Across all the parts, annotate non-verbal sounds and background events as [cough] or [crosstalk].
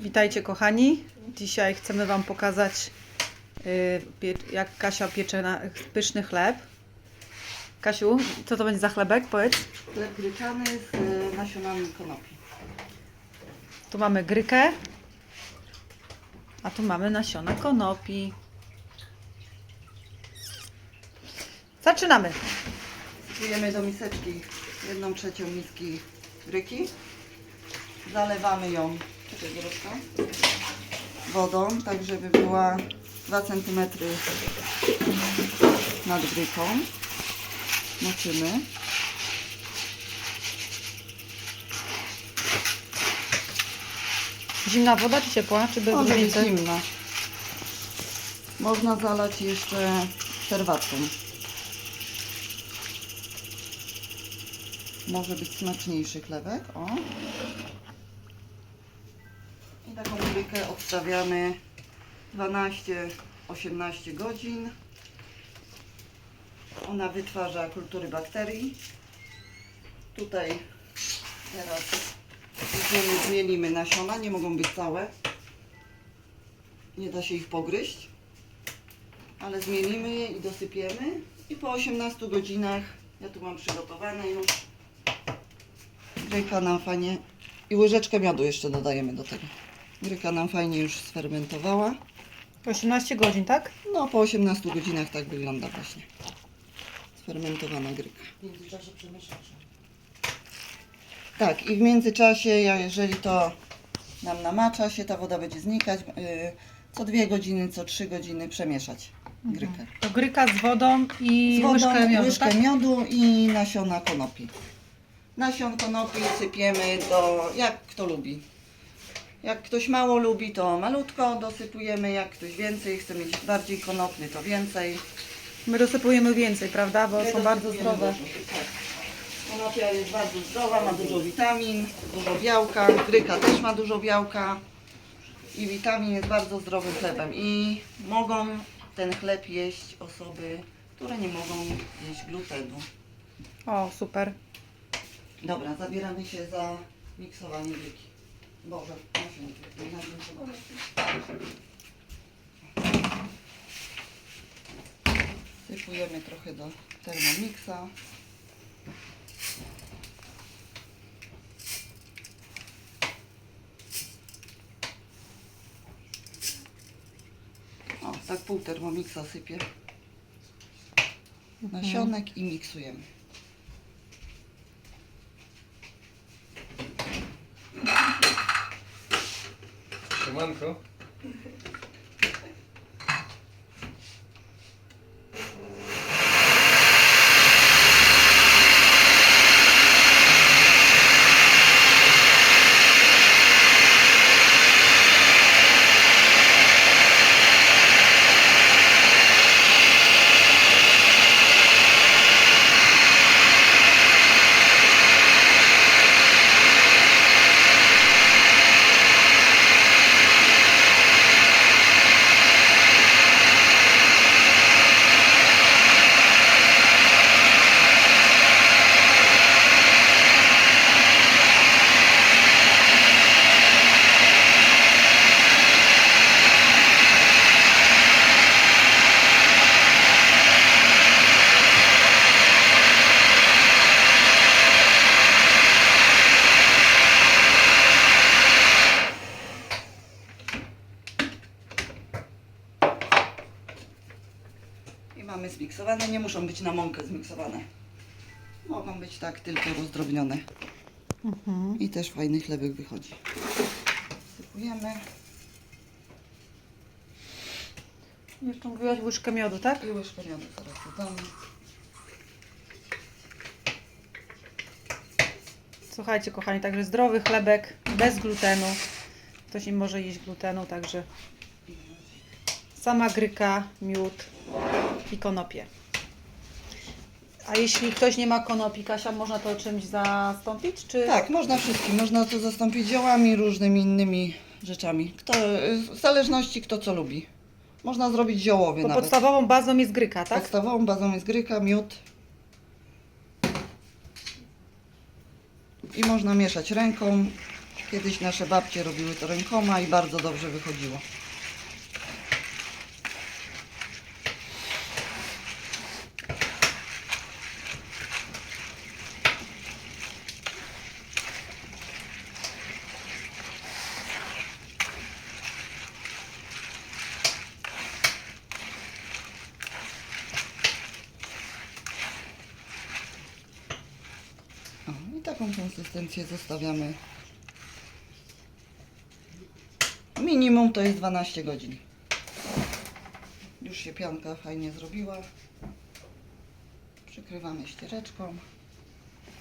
Witajcie kochani. Dzisiaj chcemy Wam pokazać y, jak Kasia piecze na, pyszny chleb. Kasiu, co to będzie za chlebek? Powiedz. Chleb gryczany z e, nasionami konopi. Tu mamy grykę, a tu mamy nasiona konopi. Zaczynamy. Wsypujemy do miseczki jedną trzecią miski gryki. Zalewamy ją czekaj, Dorotka, wodą, tak żeby była 2 cm nad gryką. Moczymy. Zimna woda czy ciepła? Czy bez Może być różnicy? zimna. Można zalać jeszcze serwatką. Może być smaczniejszy chlebek. O. Grykę odstawiamy 12-18 godzin. Ona wytwarza kultury bakterii. Tutaj teraz weźmiemy, zmielimy nasiona, nie mogą być całe. Nie da się ich pogryźć. Ale zmielimy je i dosypiemy. I po 18 godzinach, ja tu mam przygotowane już. Gryka nam fajnie. I łyżeczkę miodu jeszcze dodajemy do tego. Gryka nam fajnie już sfermentowała. 18 godzin, tak? No po 18 godzinach tak wygląda właśnie. Sfermentowana gryka. Tak, i w międzyczasie, ja jeżeli to nam namacza się, ta woda będzie znikać, yy, co dwie godziny, co trzy godziny przemieszać grykę. To gryka z wodą i Z wodą, łyżkę miodu, łyżkę tak? miodu i nasiona konopi. Nasion konopi sypiemy do, jak kto lubi. Jak ktoś mało lubi, to malutko dosypujemy, jak ktoś więcej chce mieć bardziej konopny, to więcej. My dosypujemy więcej, prawda? Bo są bardzo dosypujemy zdrowe. dużo, tak. Konopia jest bardzo zdrowa, ma dużo witamin, dużo białka. Gryka też ma dużo białka. I witamin jest bardzo zdrowym chlebem. I mogą ten chleb jeść osoby, które nie mogą jeść glutenu. O, super. Dobra, zabieramy się za miksowanie gryki. Boże, nasion, nasion, Sypujemy trochę do termomixa. O, tak pół termomixa sypię. Nasionek i miksujemy. Siemanko. I zmiksowane, nie muszą być na mąkę zmiksowane. Mogą być tak tylko rozdrobnione. Mhm. I też fajny chlebek wychodzi. Sypujemy Jeszcze mówiłaś łyżkę miodu, tak? i łyżkę miodu teraz dodamy. Słuchajcie, kochani, także zdrowy chlebek bez glutenu. Ktoś nie może jeść glutenu, także sama gryka, miód i konopie. A jeśli ktoś nie ma konopi, Kasia, można to czymś zastąpić? Czy... Tak, można wszystkim. Można to zastąpić ziołami, różnymi innymi rzeczami. Kto, w zależności kto co lubi. Można zrobić ziołowy Bo nawet. podstawową bazą jest gryka, tak? Podstawową bazą jest gryka, miód. I można mieszać ręką. Kiedyś nasze babcie robiły to rękoma i bardzo dobrze wychodziło. O, I taką konsystencję zostawiamy. Minimum to jest 12 godzin. Już się pianka fajnie zrobiła. Przykrywamy ściereczką.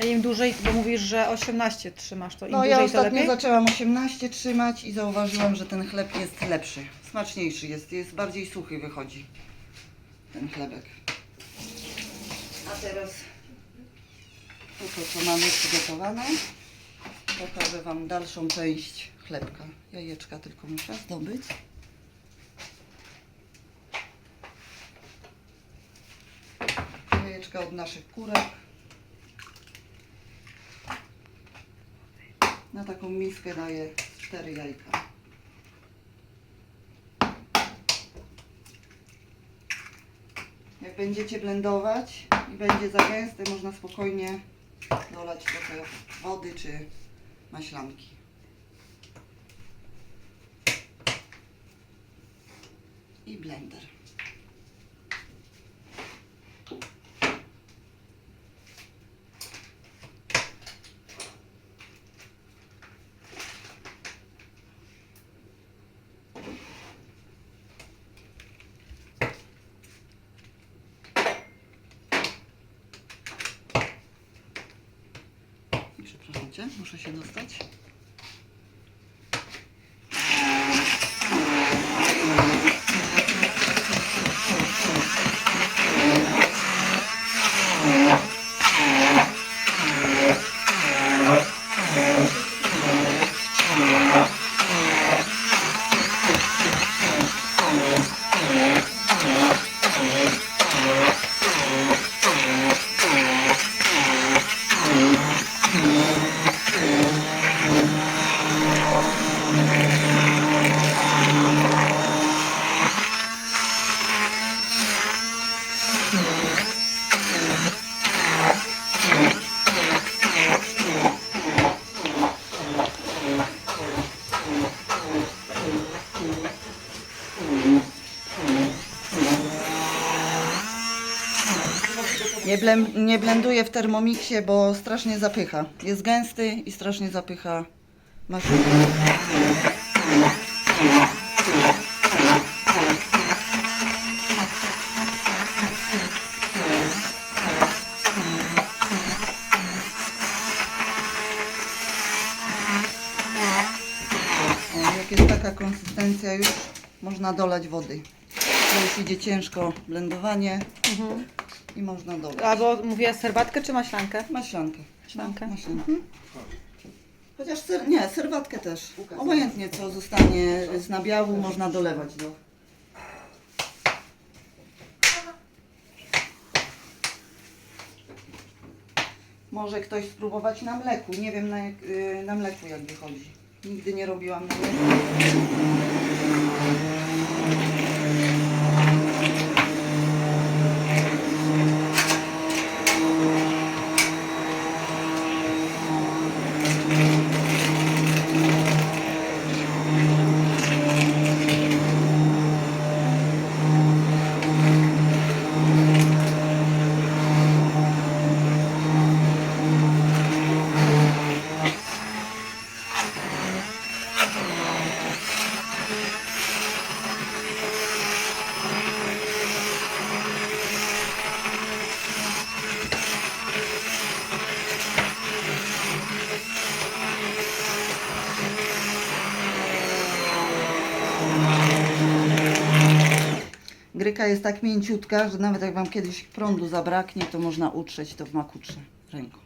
A im dłużej, bo mówisz, że 18 trzymasz, to im No dłużej ja to ostatnio lepiej? zaczęłam 18 trzymać i zauważyłam, że ten chleb jest lepszy, smaczniejszy jest, jest bardziej suchy wychodzi ten chlebek. A teraz to, co mamy przygotowane, pokażę Wam dalszą część chlebka. Jajeczka tylko muszę zdobyć. Jajeczka od naszych kurek. Na taką miskę daję 4 jajka. Jak będziecie blendować i będzie za gęste, można spokojnie dolać trochę wody czy maślanki. I blender. Cię, muszę się dostać. Nie, nie blenduję w termomiksie, bo strasznie zapycha. Jest gęsty i strasznie zapycha maszynę. Jak jest taka konsystencja już, można dolać wody. To już idzie ciężko blendowanie Mhm. I można dolać. Albo mówię serwatkę czy maślankę? Maślankę. Maślankę. Maślankę. Chociaż ser, nie, serwatkę też. Obojętnie co zostanie z nabiału, można dolewać do. Może ktoś spróbować na mleku. Nie wiem na, jak, y, na mleku jak wychodzi. Nigdy nie robiłam na mleku. Gryka jest tak mięciutka, że nawet jak Wam kiedyś prądu zabraknie, to można utrzeć to w makutrze ręką.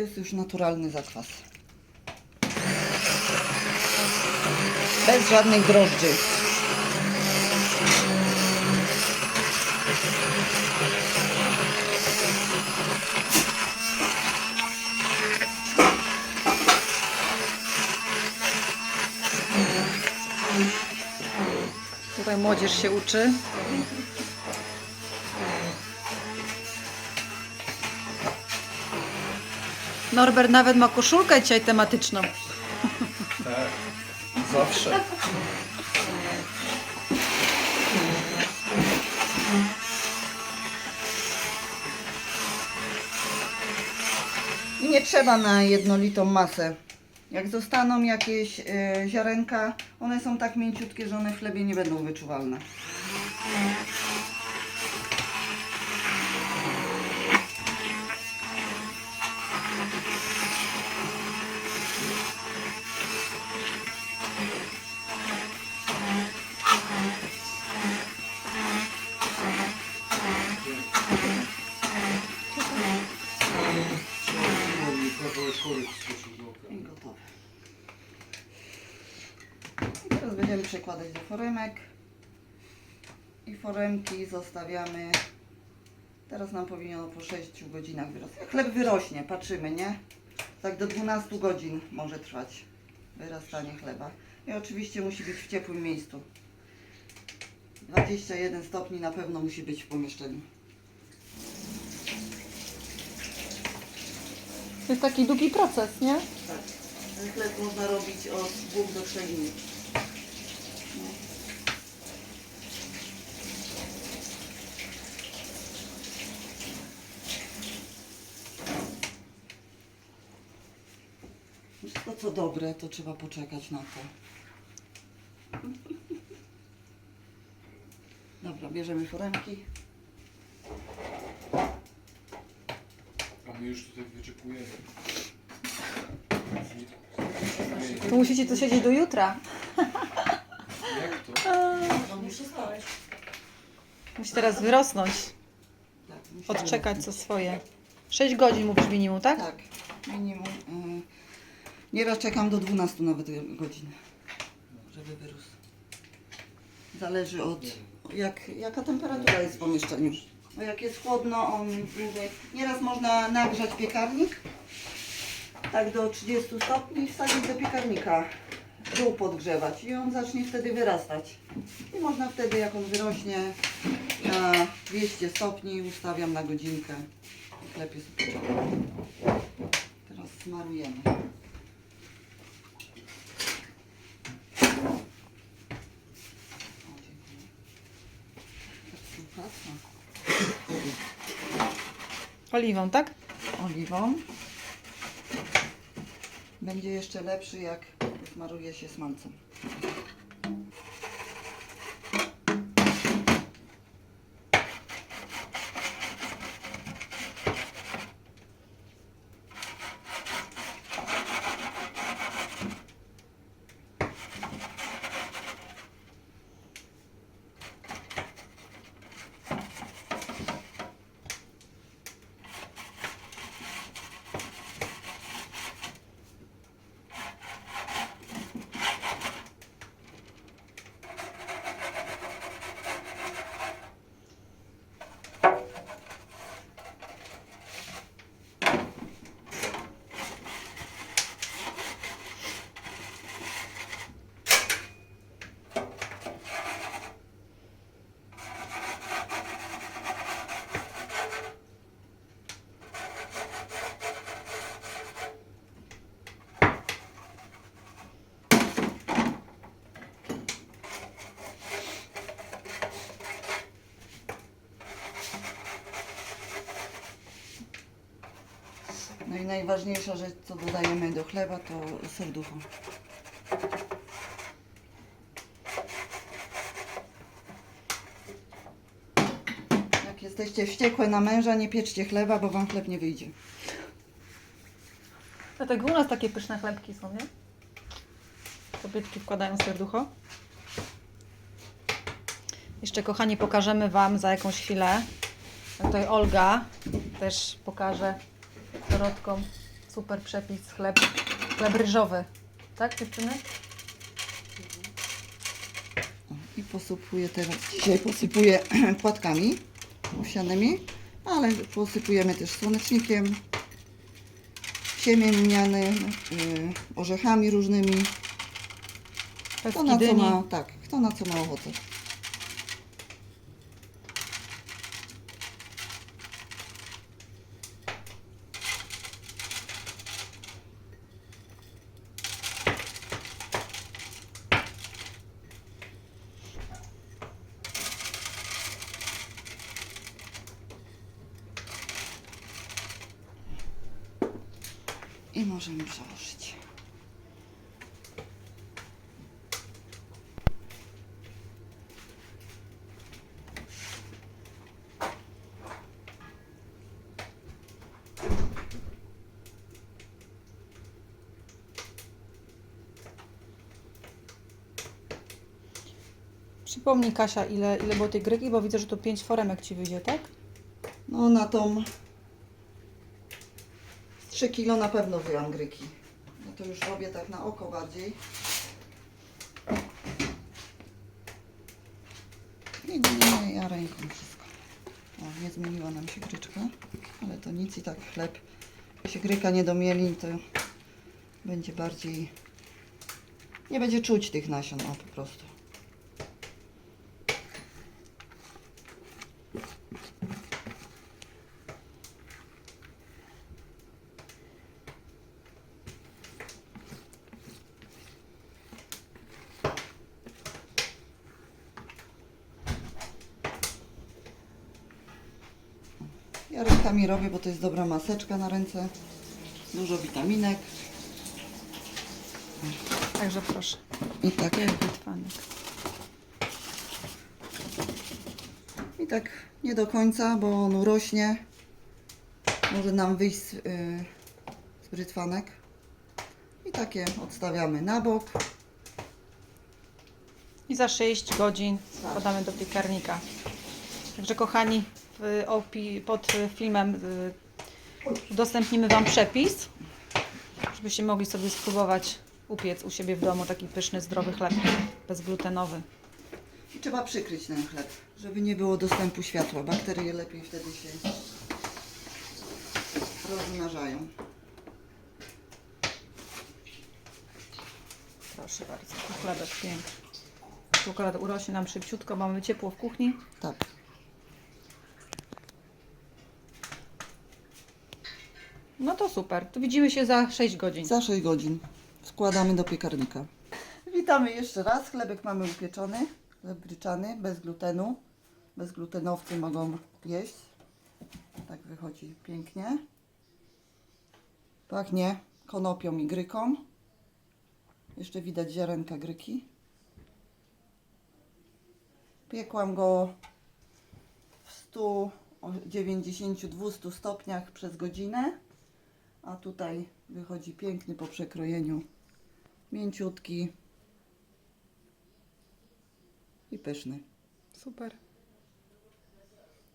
jest już naturalny zakwas. Bez żadnych drożdży. Tutaj młodzież się uczy. Norbert nawet ma koszulkę dzisiaj tematyczną. Tak. Zawsze. I nie trzeba na jednolitą masę. Jak zostaną jakieś e, ziarenka, one są tak mięciutkie, że one w chlebie nie będą wyczuwalne. Przekładać do foremek. I foremki zostawiamy. Teraz nam powinno po 6 godzinach wyrosnąć. Chleb wyrośnie, patrzymy, nie? Tak do 12 godzin może trwać wyrastanie chleba. I oczywiście musi być w ciepłym miejscu. 21 stopni na pewno musi być w pomieszczeniu. To jest taki długi proces, nie? Tak. Ten chleb można robić od 2 do 3 minut. Wszystko co dobre, to trzeba poczekać na to. Dobra, bierzemy foremki. A my już tutaj wyczekujemy. To musicie tu siedzieć do jutra. Jak to? No, muszę spać. Musi teraz wyrosnąć. Tak, Odczekać co swoje. 6 godzin mówisz minimum, tak? Tak, minimum. Nieraz czekam do 12 nawet godzin, żeby wyrósł. Zależy od jak, jaka temperatura jest w pomieszczeniu. Bo jak jest chłodno, on dłużej. Nieraz można nagrzać piekarnik, tak do 30 stopni, wsadzić do piekarnika, dół podgrzewać i on zacznie wtedy wyrastać. I można wtedy, jak on wyrośnie na 200 stopni, ustawiam na godzinkę. i Chleb jest upieczony. Teraz smarujemy. O, dziękuję. Tak współpraca. Oliwą, tak? Oliwą. Będzie jeszcze lepszy, jak smaruje się smalcem. Najważniejsza rzecz, co dodajemy do chleba, to serducho. Jak jesteście wściekłe na męża, nie pieczcie chleba, bo wam chleb nie wyjdzie. Dlatego u nas takie pyszne chlebki są, nie? Kobietki wkładają serducho. Jeszcze kochani pokażemy Wam za jakąś chwilę. Tutaj Olga też pokaże Super przepis, chleb, chleb ryżowy. Tak dziewczyny? I posypuję teraz, dzisiaj posypuję [clears throat] płatkami owsianymi, ale posypujemy też słonecznikiem, siemiem lniany, y, orzechami różnymi. Kto na co ma, tak, kto na co ma ochotę. I możemy przełożyć. Przypomnij Kasia, ile, ile było tej gryki, bo widzę, że tu pięć foremek Ci wyjdzie, tak? No na tą 3 kilo na pewno wyjam gryki. No to już robię tak na oko bardziej. Nie, nie, nie, ja ręką wszystko. O, nie zmieniła nam się gryczka, ale to nic i tak chleb. Jak się gryka nie domieli, to będzie bardziej... Nie będzie czuć tych nasion, o po prostu. Ja rękami robię, bo to jest dobra maseczka na ręce. Dużo witaminek. Także proszę. I tak, i tak nie do końca, bo on urośnie. Może nam wyjść z, yy, z brytwanek. I takie odstawiamy na bok. I za 6 godzin podamy do piekarnika. Także kochani, w opi pod filmem y, udostępnimy Wam przepis, żebyście mogli sobie spróbować upiec u siebie w domu taki pyszny, zdrowy chleb bezglutenowy. I trzeba przykryć ten chleb, żeby nie było dostępu światła. Bakterie lepiej wtedy się rozmnażają. Proszę bardzo, chlebek piękny. Akurat urośnie nam szybciutko, mamy ciepło w kuchni. Tak. No to super, to widzimy się za 6 godzin. Za 6 godzin składamy do piekarnika. Witamy jeszcze raz. Chlebek mamy upieczony, chleb gryczany, bez glutenu. Bezglutenowcy mogą jeść. Tak wychodzi pięknie. Pachnie konopią i gryką. Jeszcze widać ziarenka gryki. Piekłam go w 190-200 stopniach przez godzinę. A tutaj wychodzi piękny po przekrojeniu. Mięciutki i pyszny. Super.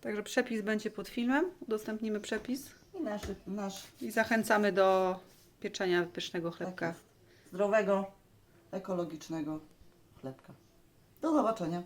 Także przepis będzie pod filmem, udostępnimy przepis I nasz, nasz i zachęcamy do pieczenia pysznego tak chlebka. zdrowego, ekologicznego chlebka. Do zobaczenia.